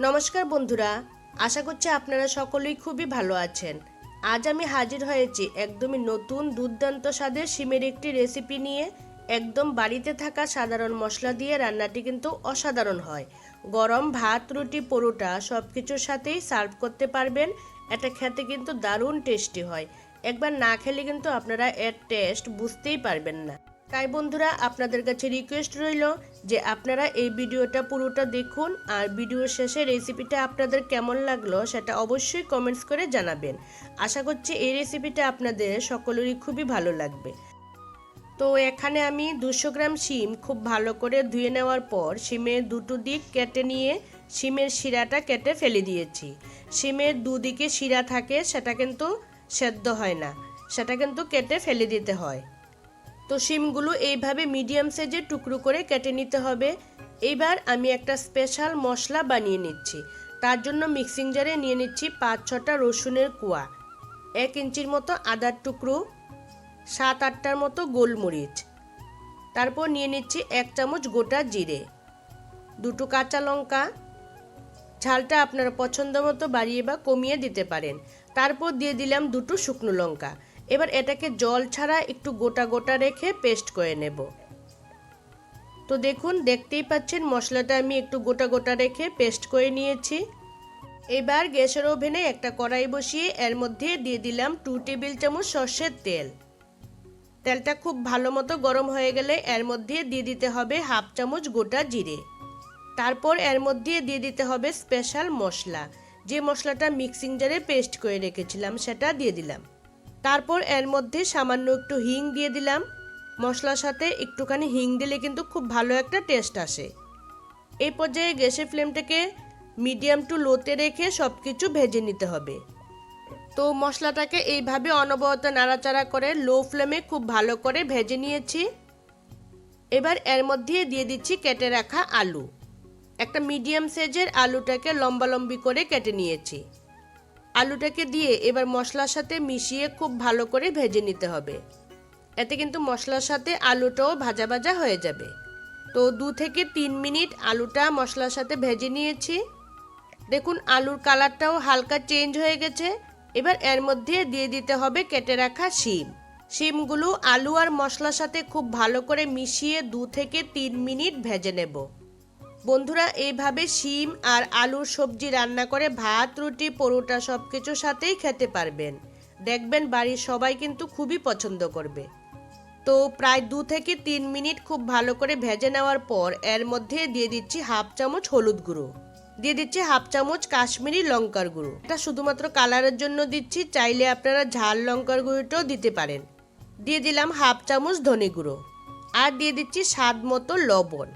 নমস্কার বন্ধুরা, আশা করছি আপনারা সকলেই খুবই ভালো আছেন। আজ আমি হাজির হয়েছি একদমই নতুন দুর্দান্ত স্বাদের শিমের একটি রেসিপি নিয়ে। একদম বাড়িতে থাকা সাধারণ মশলা দিয়ে রান্নাটি কিন্তু অসাধারণ হয়। গরম ভাত, রুটি, পরোটা সব কিছুর সাথেই সার্ভ করতে পারবেন। এটা খেতে কিন্তু দারুণ টেস্টি হয়। একবার না খেলে কিন্তু আপনারা এর টেস্ট বুঝতেই পারবেন না। তাই বন্ধুরা, আপনাদের কাছে রিকোয়েস্ট রইল যে আপনারা এই ভিডিওটা পুরোটা দেখুন আর ভিডিওর শেষে রেসিপিটা আপনাদের কেমন লাগল সেটা অবশ্যই কমেন্টস করে জানাবেন। আশা করছি এই রেসিপিটা আপনাদের সকলেরই খুবই ভালো লাগবে। তো এখানে আমি দুশো গ্রাম শিম খুব ভালো করে ধুয়ে নেওয়ার পর শিমের দুটো দিক কেটে নিয়ে শিমের শিরাটা কেটে ফেলে দিয়েছি। শিমের দুদিকে শিরা থাকে, সেটা কিন্তু সেদ্ধ হয় না, সেটা কিন্তু কেটে ফেলে দিতে হয়। তো শিমগুলো এইভাবে মিডিয়াম সাইজের টুকরো করে কেটে নিতে হবে। এইবার আমি একটা স্পেশাল মশলা বানিয়ে নিচ্ছি। তার জন্য মিক্সিং জারে নিয়ে নিচ্ছি পাঁচ ছটা রসুনের কুয়া, এক ইঞ্চির মতো আদার টুকরো, সাত আটটার মতো গোলমরিচ। তারপর নিয়ে নিচ্ছি এক চামচ গোটা জিরে, দুটো কাঁচা লঙ্কা। ঝালটা আপনারা পছন্দ মতো বাড়িয়ে বা কমিয়ে দিতে পারেন। তারপর দিয়ে দিলাম দুটো শুকনো লঙ্কা। এবার এটাকে জল ছাড়া একটু গোটা গোটা রেখে পেস্ট করে নেব। তো দেখুন, দেখতেই পাচ্ছেন মশলাটা আমি একটু গোটা গোটা রেখে পেস্ট করে নিয়েছি। এবার গ্যাসের ওভেনে একটা কড়াই বসিয়ে এর মধ্যে দিয়ে দিলাম টু টেবিল চামচ সর্ষের তেল। তেলটা খুব ভালো মতো গরম হয়ে গেলে এর মধ্যে দিয়ে দিতে হবে হাফ চামচ গোটা জিরে। তারপর এর মধ্যে দিয়ে দিতে হবে স্পেশাল মশলা। যে মশলাটা মিক্সিং জারে পেস্ট করে রেখেছিলাম, সেটা দিয়ে দিলাম। তারপর এর মধ্যে সামান্য একটু হিং দিয়ে দিলাম। মশলার সাথে একটুখানি হিং দিলে কিন্তু খুব ভালো একটা টেস্ট আসে। এই পর্যায়ে গ্যাসের ফ্লেমটাকে মিডিয়াম টু লোতে রেখে সব কিছু ভেজে নিতে হবে। তো মশলাটাকে এইভাবে অনবরত নাড়াচাড়া করে লো ফ্লেমে খুব ভালো করে ভেজে নিয়েছি। এবার এর মধ্যে দিয়ে দিচ্ছি কেটে রাখা আলু। একটা মিডিয়াম সাইজের আলুটাকে লম্বা লম্বি করে কেটে নিয়েছি। আলুটাকে দিয়ে এবার মশলার সাথে মিশিয়ে খুব ভালো করে ভেজে নিতে হবে। এতে কিন্তু মশলার সাথে আলুটাও ভাজা ভাজা হয়ে যাবে। তো দু থেকে তিন মিনিট আলুটা মশলার সাথে ভেজে নিয়েছি। দেখুন, আলুর কালারটাও হালকা চেঞ্জ হয়ে গেছে। এবার এর মধ্যে দিয়ে দিতে হবে কেটে রাখা শিম। শিমগুলো আলু আর মশলার সাথে খুব ভালো করে মিশিয়ে দু থেকে তিন মিনিট ভেজে নেব। বন্ধুরা এইভাবে শিম আর আলুর সবজি রান্না করে ভাত, রুটি, পরোটা সব কিছুর সাথেই খেতে পারবেন। দেখবেন বাড়ির সবাই কিন্তু খুবই পছন্দ করবে। তো প্রায় দু থেকে তিন মিনিট খুব ভালো করে ভেজে নেওয়ার পর এর মধ্যে দিয়ে দিচ্ছি হাফ চামচ হলুদ গুঁড়ো। দিয়ে দিচ্ছি হাফ চামচ কাশ্মীরি লঙ্কার গুঁড়ো। এটা শুধুমাত্র কালারের জন্য দিচ্ছি, চাইলে আপনারা ঝাল লঙ্কার গুঁড়োটাও দিতে পারেন। দিয়ে দিলাম হাফ চামচ ধনে গুঁড়ো। আর দিয়ে দিচ্ছি স্বাদ মতো লবণ।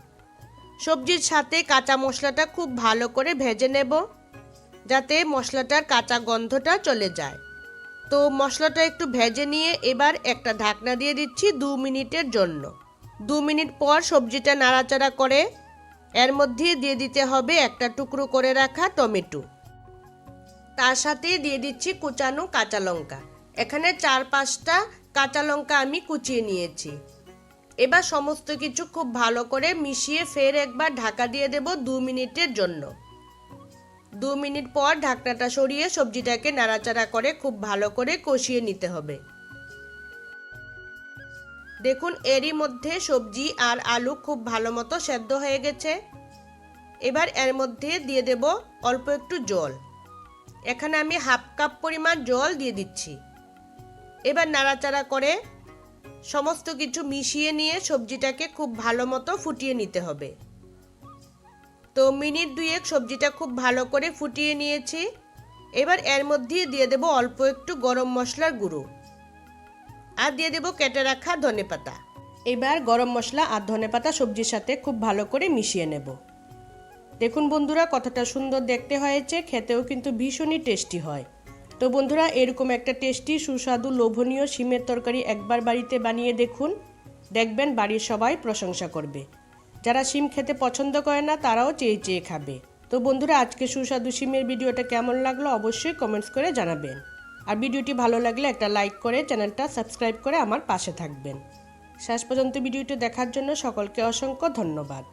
সবজির সাথে কাঁচা মশলাটা খুব ভালো করে ভেজে নেব, যাতে মশলাটার কাঁচা গন্ধটা চলে যায়। তো মশলাটা একটু ভেজে নিয়ে এবার একটা ঢাকনা দিয়ে দিচ্ছি দু মিনিটের জন্য। দু মিনিট পর সবজিটা নাড়াচাড়া করে এর মধ্যে দিয়ে দিতে হবে একটা টুকরো করে রাখা টমেটো। তার সাথে দিয়ে দিচ্ছি কুচানো কাঁচা লঙ্কা। এখানে চার পাঁচটা কাঁচা লঙ্কা আমি কুচিয়ে নিয়েছি। এবার সমস্ত কিছু খুব ভালো করে মিশিয়ে ফের একবার ঢাকা দিয়ে দেব দু মিনিটের জন্য। দু মিনিট পর ঢাকনাটা সরিয়ে সবজিটাকে নাড়াচাড়া করে খুব ভালো করে কষিয়ে নিতে হবে। দেখুন, এরই মধ্যে সবজি আর আলু খুব ভালো মতো সেদ্ধ হয়ে গেছে। এবার এর মধ্যে দিয়ে দেব অল্প একটু জল। এখানে আমি হাফ কাপ পরিমাণ জল দিয়ে দিচ্ছি। এবার নাড়াচাড়া করে সমস্ত কিছু মিশিয়ে নিয়ে সবজিটাকে খুব ভালো মতো ফুটিয়ে নিতে হবে। তো মিনিট দুয়েক সবজিটা খুব ভালো করে ফুটিয়ে নিয়েছি। এবার এর মধ্যে দিয়ে দেব অল্প একটু গরম মশলার গুঁড়ো। আর দিয়ে দেব কেটে রাখা ধনে পাতা। এবার গরম মশলা আর ধনে পাতা সবজির সাথে খুব ভালো করে মিশিয়ে নেব। দেখুন বন্ধুরা, কতটা সুন্দর দেখতে হয়েছে। খেতেও কিন্তু ভীষণই টেস্টি হয়। তো বন্ধুরা, এরকম একটা টেস্টি, সুস্বাদু, লোভনীয় শিমের তরকারি একবার বাড়িতে বানিয়ে দেখুন। দেখবেন বাড়ির সবাই প্রশংসা করবে। যারা শিম খেতে পছন্দ করে না, তারাও চেয়ে চেয়ে খাবে। তো বন্ধুরা, আজকে সুস্বাদু শিমের ভিডিওটা কেমন লাগল অবশ্যই কমেন্টস করে জানাবেন। আর ভিডিওটি ভালো লাগলে একটা লাইক করে চ্যানেলটা সাবস্ক্রাইব করে আমার পাশে থাকবেন। শেষ পর্যন্ত ভিডিওটি দেখার জন্য সকলকে অসংখ্য ধন্যবাদ।